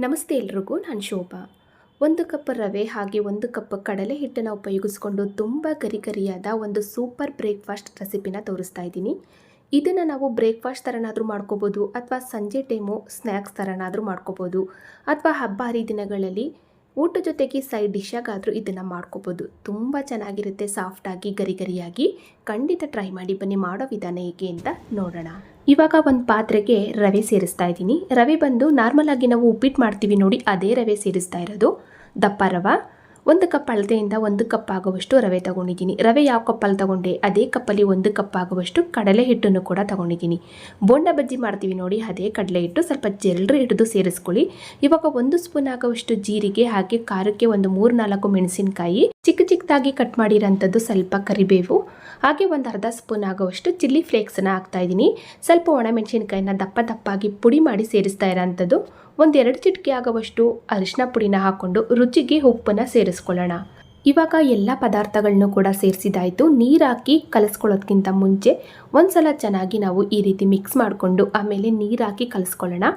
ನಮಸ್ತೆ ಎಲ್ರಿಗೂ, ನಾನು ಶೋಭಾ. ಒಂದು ಕಪ್ ರವೆ ಹಾಗೆ ಒಂದು ಕಪ್ ಕಡಲೆ ಹಿಟ್ಟನ್ನು ಉಪಯೋಗಿಸ್ಕೊಂಡು ತುಂಬ ಗರಿಗರಿಯಾದ ಒಂದು ಸೂಪರ್ ಬ್ರೇಕ್ಫಾಸ್ಟ್ ರೆಸಿಪಿನ ತೋರಿಸ್ತಾ ಇದ್ದೀನಿ. ಇದನ್ನು ನಾವು ಬ್ರೇಕ್ಫಾಸ್ಟ್ ಥರನಾದರೂ ಮಾಡ್ಕೋಬೋದು, ಅಥವಾ ಸಂಜೆ ಟೈಮು ಸ್ನ್ಯಾಕ್ಸ್ ಥರನಾದರೂ ಮಾಡ್ಕೋಬೋದು, ಅಥವಾ ಹಬ್ಬ ಹರಿದಿನಗಳಲ್ಲಿ ಊಟ ಜೊತೆಗೆ ಸೈಡ್ ಡಿಶ್ಶಾಗಾದರೂ ಇದನ್ನು ಮಾಡ್ಕೋಬೋದು. ತುಂಬ ಚೆನ್ನಾಗಿರುತ್ತೆ ಸಾಫ್ಟಾಗಿ ಗರಿ ಗರಿಯಾಗಿ ಖಂಡಿತ ಟ್ರೈ ಮಾಡಿ, ಬನ್ನಿ, ಮಾಡೋ ವಿಧಾನ ಹೇಗೆ ಅಂತ ನೋಡೋಣ. ಇವಾಗ ಒಂದು ಪಾತ್ರೆಗೆ ರವೆ ಸೇರಿಸ್ತಾ ಇದ್ದೀನಿ. ರವೆ ಬಂದು ನಾರ್ಮಲಾಗಿ ನಾವು ಉಪ್ಪಿಟ್ಟು ಮಾಡ್ತೀವಿ ನೋಡಿ, ಅದೇ ರವೆ ಸೇರಿಸ್ತಾ ಇರೋದು. ದಪ್ಪ ರವೆ. ಒಂದು ಕಪ್ ಅಳತೆಯಿಂದ ಒಂದು ಕಪ್ ಆಗುವಷ್ಟು ರವೆ ತಗೊಂಡಿದ್ದೀನಿ. ರವೆ ಯಾವ ಕಪ್ಪಲ್ಲಿ ತಗೊಂಡೆ? ಅದೇ ಕಪ್ಪಲ್ಲಿ ಒಂದು ಕಪ್ ಆಗುವಷ್ಟು ಕಡಲೆ ಹಿಟ್ಟನ್ನು ಕೂಡ ತಗೊಂಡಿದ್ದೀನಿ. ಬೋಂಡ ಬಜ್ಜಿ ಮಾಡ್ತೀವಿ ನೋಡಿ, ಅದೇ ಕಡಲೆ ಹಿಟ್ಟು. ಸ್ವಲ್ಪ ಜಲ್ರಿ ಹಿಡಿದು ಸೇರಿಸ್ಕೊಳ್ಳಿ. ಇವಾಗ ಒಂದು ಸ್ಪೂನ್ ಆಗುವಷ್ಟು ಜೀರಿಗೆ ಹಾಗೆ ಖಾರಕ್ಕೆ ಒಂದು ಮೂರು ನಾಲ್ಕು ಮೆಣಸಿನಕಾಯಿ. ಚಿಕ್ಕ ಚಿಕ್ಕದಾಗಿ ಕಟ್ ಮಾಡಿರೋಂಥದ್ದು ಸ್ವಲ್ಪ ಕರಿಬೇವು. ಹಾಗೆ ಒಂದು ಅರ್ಧ ಸ್ಪೂನ್ ಆಗುವಷ್ಟು ಚಿಲ್ಲಿ ಫ್ಲೇಕ್ಸನ್ನು ಹಾಕ್ತಾ ಇದ್ದೀನಿ. ಸ್ವಲ್ಪ ಒಣಮೆಣಸಿನ್ಕಾಯಿನ ದಪ್ಪ ದಪ್ಪಾಗಿ ಪುಡಿ ಮಾಡಿ ಸೇರಿಸ್ತಾ ಇರೋಂಥದ್ದು. ಒಂದೆರಡು ಚಿಟಿಕೆ ಆಗುವಷ್ಟು ಅರಿಶಿನ ಪುಡಿನ ಹಾಕ್ಕೊಂಡು ರುಚಿಗೆ ಉಪ್ಪನ್ನು ಸೇರಿಸ್ಕೊಳ್ಳೋಣ. ಇವಾಗ ಎಲ್ಲ ಪದಾರ್ಥಗಳನ್ನೂ ಕೂಡ ಸೇರಿಸಿದಾಯಿತು. ನೀರು ಹಾಕಿ ಕಲಿಸ್ಕೊಳ್ಳೋದ್ಕಿಂತ ಮುಂಚೆ ಒಂದ್ಸಲ ಚೆನ್ನಾಗಿ ನಾವು ಈ ರೀತಿ ಮಿಕ್ಸ್ ಮಾಡಿಕೊಂಡು ಆಮೇಲೆ ನೀರು ಹಾಕಿ ಕಲಿಸ್ಕೊಳ್ಳೋಣ.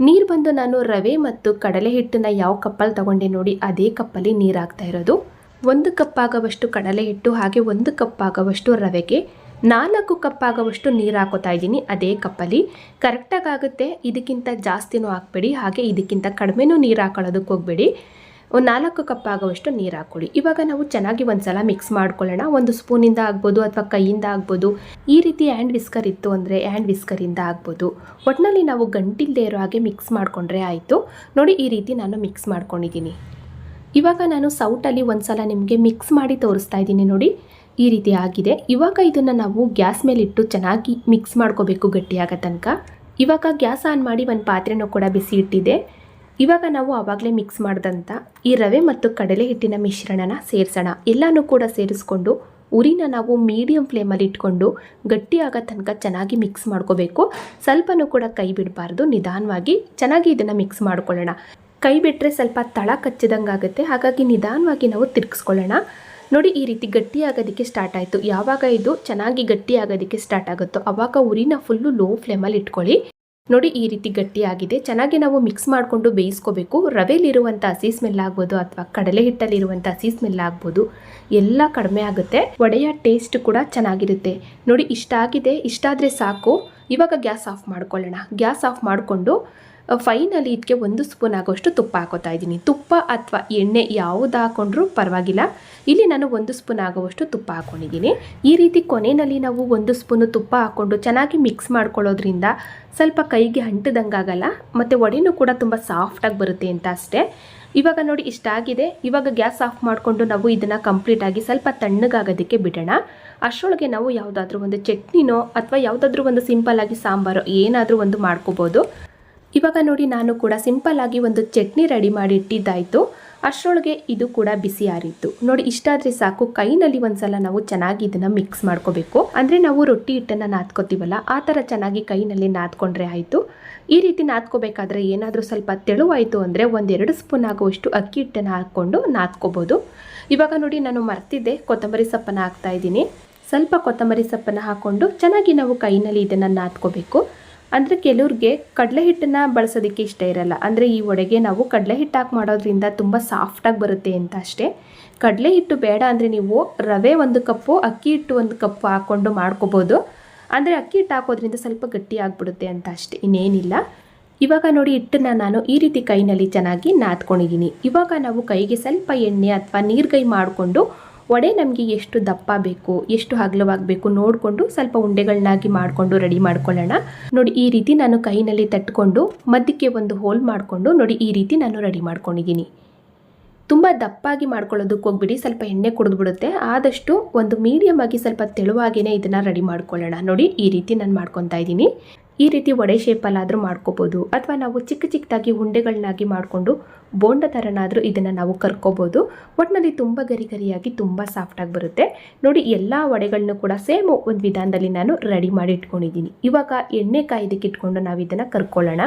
ನೀರು ಬಂದು ನಾನು ರವೆ ಮತ್ತು ಕಡಲೆ ಹಿಟ್ಟನ್ನು ಯಾವ ಕಪ್ಪಲ್ಲಿ ತಗೊಂಡೆ ನೋಡಿ ಅದೇ ಕಪ್ಪಲ್ಲಿ ನೀರು ಹಾಕ್ತಾ ಇರೋದು. ಒಂದು ಕಪ್ ಆಗುವಷ್ಟು ಕಡಲೆ ಹಿಟ್ಟು ಹಾಗೆ ಒಂದು ಕಪ್ ಆಗುವಷ್ಟು ರವೆಗೆ ನಾಲ್ಕು ಕಪ್ ಆಗುವಷ್ಟು ನೀರು ಹಾಕೋತಾ ಇದ್ದೀನಿ, ಅದೇ ಕಪ್ಪಲ್ಲಿ. ಕರೆಕ್ಟಾಗಿ ಆಗುತ್ತೆ ಇದಕ್ಕಿಂತ ಜಾಸ್ತಿನೂ ಹಾಕ್ಬೇಡಿ. ಹಾಗೆ ಇದಕ್ಕಿಂತ ಕಡಿಮೆನೂ ನೀರು ಹಾಕೊಳ್ಳೋದಕ್ಕೆ ಹೋಗಬೇಡಿ. ಒಂದು ನಾಲ್ಕು ಕಪ್ ಆಗುವಷ್ಟು ನೀರು ಹಾಕ್ಕೊಳ್ಳಿ. ಇವಾಗ ನಾವು ಚೆನ್ನಾಗಿ ಒಂದ್ಸಲ ಮಿಕ್ಸ್ ಮಾಡ್ಕೊಳ್ಳೋಣ. ಒಂದು ಸ್ಪೂನಿಂದ ಆಗ್ಬೋದು ಅಥವಾ ಕೈಯಿಂದ ಆಗ್ಬೋದು. ಈ ರೀತಿ ಹ್ಯಾಂಡ್ ವಿಸ್ಕರ್ ಇತ್ತು ಅಂದರೆ ಹ್ಯಾಂಡ್ ವಿಸ್ಕರಿಂದ ಆಗ್ಬೋದು. ಒಟ್ಟಿನಲ್ಲಿ ನಾವು ಗಂಟಿಲ್ಲದೆ ಇರೋ ಹಾಗೆ ಮಿಕ್ಸ್ ಮಾಡಿಕೊಂಡ್ರೆ ಆಯಿತು. ನೋಡಿ, ಈ ರೀತಿ ನಾನು ಮಿಕ್ಸ್ ಮಾಡ್ಕೊಂಡಿದ್ದೀನಿ. ಇವಾಗ ನಾನು ಸೌಟಲ್ಲಿ ಒಂದ್ಸಲ ನಿಮಗೆ ಮಿಕ್ಸ್ ಮಾಡಿ ತೋರಿಸ್ತಾ ಇದ್ದೀನಿ ನೋಡಿ. ಈ ರೀತಿ ಆಗಿದೆ. ಇವಾಗ ಇದನ್ನು ನಾವು ಗ್ಯಾಸ್ ಮೇಲಿಟ್ಟು ಚೆನ್ನಾಗಿ ಮಿಕ್ಸ್ ಮಾಡ್ಕೋಬೇಕು ಗಟ್ಟಿಯಾಗೋ ತನಕ. ಇವಾಗ ಗ್ಯಾಸ್ ಆನ್ ಮಾಡಿ ಒಂದು ಪಾತ್ರೆನೂ ಕೂಡ ಬಿಸಿ ಇಟ್ಟಿದೆ. ಇವಾಗ ನಾವು ಆವಾಗಲೇ ಮಿಕ್ಸ್ ಮಾಡಿದಂಥ ಈ ರವೆ ಮತ್ತು ಕಡಲೆ ಹಿಟ್ಟಿನ ಮಿಶ್ರಣನ ಸೇರಿಸೋಣ. ಎಲ್ಲನೂ ಕೂಡ ಸೇರಿಸ್ಕೊಂಡು ಉರಿನ ನಾವು ಮೀಡಿಯಂ ಫ್ಲೇಮಲ್ಲಿ ಇಟ್ಕೊಂಡು ಗಟ್ಟಿಯಾಗ ತನಕ ಚೆನ್ನಾಗಿ ಮಿಕ್ಸ್ ಮಾಡ್ಕೋಬೇಕು. ಸ್ವಲ್ಪನೂ ಕೂಡ ಕೈ ಬಿಡಬಾರ್ದು. ನಿಧಾನವಾಗಿ ಚೆನ್ನಾಗಿ ಇದನ್ನು ಮಿಕ್ಸ್ ಮಾಡ್ಕೊಳ್ಳೋಣ. ಕೈ ಬಿಟ್ಟರೆ ಸ್ವಲ್ಪ ತಳ ಕಚ್ಚಿದಂಗೆ ಆಗುತ್ತೆ ಹಾಗಾಗಿ ನಿಧಾನವಾಗಿ ನಾವು ತಿರ್ಗಿಸ್ಕೊಳ್ಳೋಣ. ನೋಡಿ, ಈ ರೀತಿ ಗಟ್ಟಿ ಆಗೋದಕ್ಕೆ ಸ್ಟಾರ್ಟ್ ಆಯಿತು. ಯಾವಾಗ ಇದು ಚೆನ್ನಾಗಿ ಗಟ್ಟಿ ಆಗೋದಕ್ಕೆ ಸ್ಟಾರ್ಟ್ ಆಗುತ್ತೋ ಆವಾಗ ಉರಿನ ಫುಲ್ಲು ಲೋ ಫ್ಲೇಮಲ್ಲಿ ಇಟ್ಕೊಳ್ಳಿ. ನೋಡಿ, ಈ ರೀತಿ ಗಟ್ಟಿ ಆಗಿದೆ ಚೆನ್ನಾಗಿ ನಾವು ಮಿಕ್ಸ್ ಮಾಡಿಕೊಂಡು ಬೇಯಿಸ್ಕೋಬೇಕು. ರವೆಲಿರುವಂಥ ಹಸಿ ಸ್ಮೆಲ್ ಆಗ್ಬೋದು ಅಥವಾ ಕಡಲೆ ಹಿಟ್ಟಲ್ಲಿರುವಂಥ ಹಸಿ ಸ್ಮೆಲ್ ಆಗ್ಬೋದು. ಎಲ್ಲ ಕಡಿಮೆ ಆಗುತ್ತೆ. ವಡೆಯ ಟೇಸ್ಟ್ ಕೂಡ ಚೆನ್ನಾಗಿರುತ್ತೆ. ನೋಡಿ ಇಷ್ಟ ಆಗಿದೆ ಇಷ್ಟ ಆದರೆ ಸಾಕು. ಇವಾಗ ಗ್ಯಾಸ್ ಆಫ್ ಮಾಡ್ಕೊಳ್ಳೋಣ. ಗ್ಯಾಸ್ ಆಫ್ ಮಾಡಿಕೊಂಡು ಫೈನಲಿ ಇದಕ್ಕೆ ಒಂದು ಸ್ಪೂನ್ ಆಗೋಷ್ಟು ತುಪ್ಪ ಹಾಕೋತಾ ಇದ್ದೀನಿ. ತುಪ್ಪ ಅಥವಾ ಎಣ್ಣೆ ಯಾವುದು ಹಾಕೊಂಡ್ರೂ ಪರವಾಗಿಲ್ಲ. ಇಲ್ಲಿ ನಾನು ಒಂದು ಸ್ಪೂನ್ ಆಗೋವಷ್ಟು ತುಪ್ಪ ಹಾಕ್ಕೊಂಡಿದ್ದೀನಿ ಈ ರೀತಿ ಕೊನೆಯಲ್ಲಿ ನಾವು ಒಂದು ಸ್ಪೂನು ತುಪ್ಪ ಹಾಕ್ಕೊಂಡು ಚೆನ್ನಾಗಿ ಮಿಕ್ಸ್ ಮಾಡ್ಕೊಳ್ಳೋದ್ರಿಂದ ಸ್ವಲ್ಪ ಕೈಗೆ ಅಂಟದಂಗಾಗಲ್ಲ ಮತ್ತು ಒಡೆನೂ ಕೂಡ ತುಂಬ ಸಾಫ್ಟಾಗಿ ಬರುತ್ತೆ ಅಂತ ಅಷ್ಟೇ. ಇವಾಗ ನೋಡಿ ಇಷ್ಟ ಆಗಿದೆ. ಇವಾಗ ಗ್ಯಾಸ್ ಆಫ್ ಮಾಡಿಕೊಂಡು ನಾವು ಇದನ್ನು ಕಂಪ್ಲೀಟಾಗಿ ಸ್ವಲ್ಪ ತಣ್ಣಗಾಗೋದಕ್ಕೆ ಬಿಡೋಣ. ಅಷ್ಟರೊಳಗೆ ನಾವು ಯಾವುದಾದ್ರೂ ಒಂದು ಚಟ್ನಿನೋ ಅಥವಾ ಯಾವುದಾದ್ರೂ ಒಂದು ಸಿಂಪಲ್ ಆಗಿ ಸಾಂಬಾರು ಏನಾದರೂ ಒಂದು ಮಾಡ್ಕೋಬೋದು. ಇವಾಗ ನೋಡಿ ನಾನು ಕೂಡ ಸಿಂಪಲ್ ಆಗಿ ಒಂದು ಚಟ್ನಿ ರೆಡಿ ಮಾಡಿ ಇಟ್ಟಿದ್ದಾಯಿತು. ಅಷ್ಟರೊಳಗೆ ಇದು ಕೂಡ ಬಿಸಿ ಆರಿತ್ತು. ನೋಡಿ ಇಷ್ಟಾದರೆ ಸಾಕು. ಕೈನಲ್ಲಿ ಒಂದ್ಸಲ ನಾವು ಚೆನ್ನಾಗಿ ಇದನ್ನು ಮಿಕ್ಸ್ ಮಾಡ್ಕೋಬೇಕು. ಅಂದರೆ ನಾವು ರೊಟ್ಟಿ ಹಿಟ್ಟನ್ನು ನಾದ್ಕೋತೀವಲ್ಲ, ಆ ಥರ ಚೆನ್ನಾಗಿ ಕೈನಲ್ಲಿ ನಾದ್ಕೊಂಡ್ರೆ ಆಯಿತು. ಈ ರೀತಿ ನಾದ್ಕೋಬೇಕಾದ್ರೆ ಏನಾದರೂ ಸ್ವಲ್ಪ ತೆಳುವಾಯಿತು ಅಂದರೆ ಒಂದೆರಡು ಸ್ಪೂನ್ ಆಗುವಷ್ಟು ಅಕ್ಕಿ ಹಿಟ್ಟನ್ನು ಹಾಕ್ಕೊಂಡು ನಾದ್ಕೋಬೋದು. ಇವಾಗ ನೋಡಿ, ನಾನು ಮರ್ತಿದ್ದೆ. ಕೊತ್ತಂಬರಿ ಸೊಪ್ಪನ್ನು ಹಾಕ್ತಾ ಇದ್ದೀನಿ. ಸ್ವಲ್ಪ ಕೊತ್ತಂಬರಿ ಸೊಪ್ಪನ್ನು ಹಾಕ್ಕೊಂಡು ಚೆನ್ನಾಗಿ ನಾವು ಕೈನಲ್ಲಿ ಇದನ್ನು ನಾದ್ಕೋಬೇಕು. ಅಂದರೆ ಕೆಲವ್ರಿಗೆ ಕಡಲೆ ಹಿಟ್ಟನ್ನು ಬಳಸೋದಕ್ಕೆ ಇಷ್ಟ ಇರಲ್ಲ. ಅಂದರೆ ಈ ಒಡೆಗೆ ನಾವು ಕಡಲೆ ಹಿಟ್ಟು ಹಾಕಿ ಮಾಡೋದ್ರಿಂದ ತುಂಬ ಸಾಫ್ಟಾಗಿ ಬರುತ್ತೆ ಅಂತ ಅಷ್ಟೇ. ಕಡಲೆ ಹಿಟ್ಟು ಬೇಡ ಅಂದರೆ ನೀವು ರವೆ ಒಂದು ಕಪ್ಪು, ಅಕ್ಕಿ ಹಿಟ್ಟು ಒಂದು ಕಪ್ಪು ಹಾಕ್ಕೊಂಡು ಮಾಡ್ಕೋಬೋದು. ಅಂದರೆ ಅಕ್ಕಿ ಹಿಟ್ಟು ಹಾಕೋದ್ರಿಂದ ಸ್ವಲ್ಪ ಗಟ್ಟಿ ಆಗಿಬಿಡುತ್ತೆ ಅಂತ ಅಷ್ಟೇ, ಇನ್ನೇನಿಲ್ಲ. ಇವಾಗ ನೋಡಿ ಹಿಟ್ಟನ್ನು ನಾನು ಈ ರೀತಿ ಕೈನಲ್ಲಿ ಚೆನ್ನಾಗಿ ನಾದ್ಕೊಂಡಿದ್ದೀನಿ. ಇವಾಗ ನಾವು ಕೈಗೆ ಸ್ವಲ್ಪ ಎಣ್ಣೆ ಅಥವಾ ನೀರ್ಗೈ ಮಾಡಿಕೊಂಡು ವಡೆ ನಮಗೆ ಎಷ್ಟು ದಪ್ಪ ಬೇಕು, ಎಷ್ಟು ಹಗಲವಾಗಬೇಕು ನೋಡಿಕೊಂಡು ಸ್ವಲ್ಪ ಉಂಡೆಗಳನ್ನಾಗಿ ಮಾಡಿಕೊಂಡು ರೆಡಿ ಮಾಡ್ಕೊಳ್ಳೋಣ. ನೋಡಿ, ಈ ರೀತಿ ನಾನು ಕೈನಲ್ಲಿ ತಟ್ಕೊಂಡು ಮಧ್ಯಕ್ಕೆ ಒಂದು ಹೋಲ್ ಮಾಡಿಕೊಂಡು ನೋಡಿ, ಈ ರೀತಿ ನಾನು ರೆಡಿ ಮಾಡ್ಕೊಂಡಿದ್ದೀನಿ. ತುಂಬ ದಪ್ಪಾಗಿ ಮಾಡ್ಕೊಳ್ಳೋದಕ್ಕೆ ಹೋಗ್ಬಿಡಿ, ಸ್ವಲ್ಪ ಎಣ್ಣೆ ಕುಡಿದ್ಬಿಡುತ್ತೆ. ಆದಷ್ಟು ಒಂದು ಮೀಡಿಯಮ್ ಆಗಿ ಸ್ವಲ್ಪ ತೆಳುವಾಗಿಯೇ ಇದನ್ನು ರೆಡಿ ಮಾಡ್ಕೊಳ್ಳೋಣ. ನೋಡಿ, ಈ ರೀತಿ ನಾನು ಮಾಡ್ಕೊತಾ ಇದ್ದೀನಿ. ಈ ರೀತಿ ವಡೆ ಶೇಪಲ್ಲಾದರೂ ಮಾಡ್ಕೋಬೋದು. ಅಥವಾ ನಾವು ಚಿಕ್ಕ ಚಿಕ್ಕದಾಗಿ ಉಂಡೆಗಳನ್ನಾಗಿ ಮಾಡಿಕೊಂಡು ಬೋಂಡ ಥರನಾದರೂ ಇದನ್ನು ನಾವು ಕರ್ಕೋಬೋದು. ಒಟ್ಟಿನಲ್ಲಿ ತುಂಬ ಗರಿ ಗರಿಯಾಗಿ ತುಂಬ ಸಾಫ್ಟಾಗಿ ಬರುತ್ತೆ. ನೋಡಿ, ಎಲ್ಲ ವಡೆಗಳನ್ನೂ ಕೂಡ ಸೇಮ್ ಒಂದು ವಿಧಾನದಲ್ಲಿ ನಾನು ರೆಡಿ ಮಾಡಿ ಇಟ್ಕೊಂಡಿದ್ದೀನಿ. ಇವಾಗ ಎಣ್ಣೆ ಕಾಯ್ದಕ್ಕೆ ಇಟ್ಕೊಂಡು ನಾವು ಇದನ್ನು ಕರ್ಕೊಳ್ಳೋಣ.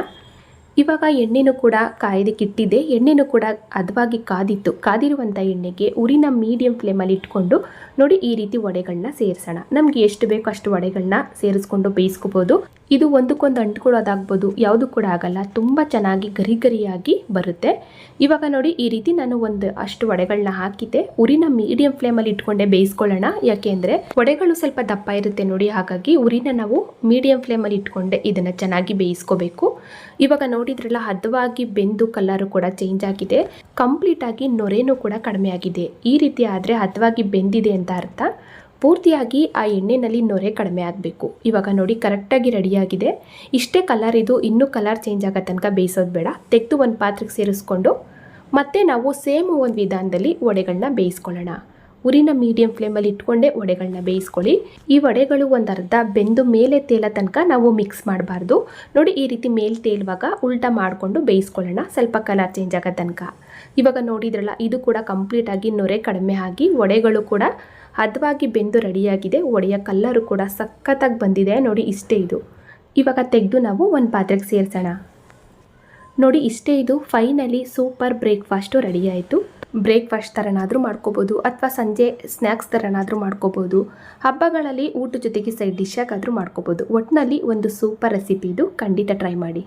ಇವಾಗ ಎಣ್ಣೆನೂ ಕೂಡ ಕಾಯ್ದಕ್ಕಿಟ್ಟಿದ್ದೆ ಎಣ್ಣೆನೂ ಕೂಡ ಅದವಾಗಿ ಕಾದಿತ್ತು. ಕಾದಿರುವಂಥ ಎಣ್ಣೆಗೆ ಉರಿನ ಮೀಡಿಯಂ ಫ್ಲೇಮಲ್ಲಿ ಇಟ್ಕೊಂಡು ನೋಡಿ ಈ ರೀತಿ ವಡೆಗಳನ್ನ ಸೇರಿಸೋಣ. ನಮಗೆ ಎಷ್ಟು ಬೇಕೋ ಅಷ್ಟು ವಡೆಗಳನ್ನ ಸೇರಿಸ್ಕೊಂಡು ಬೇಯಿಸ್ಕೋಬೋದು. ಇದು ಒಂದಕ್ಕೊಂದು ಅಂಟ್ಕೊಳ್ಳೋದಾಗ್ಬೋದು, ಯಾವುದು ಕೂಡ ಆಗಲ್ಲ. ತುಂಬ ಚೆನ್ನಾಗಿ ಗರಿ ಗರಿಯಾಗಿ ಬರುತ್ತೆ. ಇವಾಗ ನೋಡಿ ಈ ರೀತಿ ನಾನು ಒಂದು ಅಷ್ಟು ವಡೆಗಳನ್ನ ಹಾಕಿದ್ದೆ. ಉರಿನ ಮೀಡಿಯಂ ಫ್ಲೇಮಲ್ಲಿ ಇಟ್ಕೊಂಡೆ ಬೇಯಿಸ್ಕೊಳ್ಳೋಣ. ಯಾಕೆ ಅಂದರೆ ವಡೆಗಳು ಸ್ವಲ್ಪ ದಪ್ಪ ಇರುತ್ತೆ ನೋಡಿ. ಹಾಗಾಗಿ ಉರಿನ ನಾವು ಮೀಡಿಯಂ ಫ್ಲೇಮಲ್ಲಿ ಇಟ್ಕೊಂಡೆ ಇದನ್ನು ಚೆನ್ನಾಗಿ ಬೇಯಿಸ್ಕೋಬೇಕು. ಇವಾಗ ನೋಡಿದ್ರಲ್ಲ, ಹದವಾಗಿ ಬೆಂದು ಕಲರ್ ಕೂಡ ಚೇಂಜ್ ಆಗಿದೆ. ಕಂಪ್ಲೀಟ್ ಆಗಿ ನೊರೆನೂ ಕೂಡ ಕಡಿಮೆ ಆಗಿದೆ. ಈ ರೀತಿ ಆದರೆ ಹದವಾಗಿ ಬೆಂದಿದೆ ಅಂತ ಅರ್ಥ? ಪೂರ್ತಿಯಾಗಿ ಆ ಎಣ್ಣೆನಲ್ಲಿ ನೊರೆ ಕಡಿಮೆ ಆಗಬೇಕು. ಇವಾಗ ನೋಡಿ ಕರೆಕ್ಟಾಗಿ ರೆಡಿಯಾಗಿದೆ ಇಷ್ಟೇ ಕಲರ್ ಇದು, ಇನ್ನೂ ಕಲರ್ ಚೇಂಜ್ ಆಗೋ ತನಕ ಬೇಯಿಸೋದು ಬೇಡ. ತೆಗೆದು ಒಂದು ಪಾತ್ರೆಗೆ ಸೇರಿಸ್ಕೊಂಡು ಮತ್ತೆ ನಾವು ಸೇಮ್ ಒಂದು ವಿಧಾನದಲ್ಲಿ ವಡೆಗಳನ್ನ ಬೇಯಿಸ್ಕೊಳ್ಳೋಣ. ಉರಿನ ಮೀಡಿಯಂ ಫ್ಲೇಮಲ್ಲಿ ಇಟ್ಕೊಂಡೇ ವಡೆಗಳನ್ನ ಬೇಯಿಸ್ಕೊಳ್ಳಿ. ಈ ವಡೆಗಳು ಒಂದು ಅರ್ಧ ಬೆಂದು ಮೇಲೆ ತೇಲ ತನಕ ನಾವು ಮಿಕ್ಸ್ ಮಾಡಬಾರ್ದು. ನೋಡಿ, ಈ ರೀತಿ ಮೇಲೆ ತೇಲುವಾಗ ಉಲ್ಟಾ ಮಾಡಿಕೊಂಡು ಬೇಯಿಸ್ಕೊಳ್ಳೋಣ. ಸ್ವಲ್ಪ ಕಲರ್ ಚೇಂಜ್ ಆಗೋ ತನಕ. ಇವಾಗ ನೋಡಿದ್ರಲ್ಲ, ಇದು ಕೂಡ ಕಂಪ್ಲೀಟಾಗಿ ನೊರೆ ಕಡಿಮೆ ಆಗಿ ವಡೆಗಳು ಕೂಡ ಹದವಾಗಿ ಬೆಂದು ರೆಡಿಯಾಗಿದೆ. ಒಡೆಯ ಕಲ್ಲರು ಕೂಡ ಸಖತ್ತಾಗಿ ಬಂದಿದೆ. ನೋಡಿ, ಇಷ್ಟೇ ಇದು. ಇವಾಗ ತೆಗೆದು ನಾವು ಒಂದು ಪಾತ್ರೆಗೆ ಸೇರಿಸೋಣ. ನೋಡಿ, ಇಷ್ಟೇ ಇದು ಫೈನಲಿ ಸೂಪರ್ ಬ್ರೇಕ್ಫಾಸ್ಟು ರೆಡಿ ಆಯಿತು. ಬ್ರೇಕ್ಫಾಸ್ಟ್ ಥರನಾದರೂ ಮಾಡ್ಕೋಬೋದು, ಅಥವಾ ಸಂಜೆ ಸ್ನ್ಯಾಕ್ಸ್ ಥರನಾದರೂ ಮಾಡ್ಕೋಬೋದು, ಹಬ್ಬಗಳಲ್ಲಿ ಊಟ ಜೊತೆಗೆ ಸೈಡ್ ಡಿಶ್ಶಾಗಾದರೂ ಮಾಡ್ಕೋಬೋದು. ಒಟ್ಟಿನಲ್ಲಿ ಒಂದು ಸೂಪರ್ ರೆಸಿಪಿ ಇದು. ಖಂಡಿತ ಟ್ರೈ ಮಾಡಿ.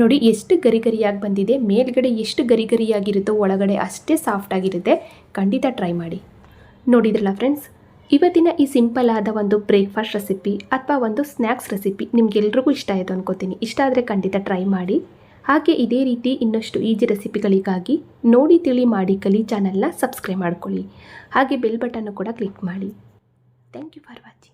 ನೋಡಿ, ಎಷ್ಟು ಗರಿ ಗರಿಯಾಗಿ ಬಂದಿದೆ, ಮೇಲ್ಗಡೆ ಎಷ್ಟು ಗರಿ ಗರಿಯಾಗಿರುತ್ತೋ ಒಳಗಡೆ ಅಷ್ಟೇ ಸಾಫ್ಟ್ ಆಗಿರುತ್ತೆ. ಖಂಡಿತ ಟ್ರೈ ಮಾಡಿ. ನೋಡಿದ್ರಲ್ಲ ಫ್ರೆಂಡ್ಸ್ ಇವತ್ತಿನ ಈ ಸಿಂಪಲ್ ಆದ ಒಂದು ಬ್ರೇಕ್ಫಾಸ್ಟ್ ರೆಸಿಪಿ ಅಥವಾ ಒಂದು ಸ್ನ್ಯಾಕ್ಸ್ ರೆಸಿಪಿ ನಿಮ್ಗೆಲ್ರಿಗೂ ಇಷ್ಟ ಆಯಿತು ಅನ್ಕೋತೀನಿ. ಇಷ್ಟ ಆದರೆ ಖಂಡಿತ ಟ್ರೈ ಮಾಡಿ. ಹಾಗೆ ಇದೇ ರೀತಿ ಇನ್ನಷ್ಟು ಈಜಿ ರೆಸಿಪಿಗಳಿಗಾಗಿ ನೋಡಿ, ತಿಳಿ, ಮಾಡಿ ಕಲಿ ಚಾನಲ್ನ ಸಬ್ಸ್ಕ್ರೈಬ್ ಮಾಡ್ಕೊಳ್ಳಿ. ಹಾಗೆ ಬೆಲ್ ಬಟನ್ನು ಕೂಡ ಕ್ಲಿಕ್ ಮಾಡಿ. Thank you for watching.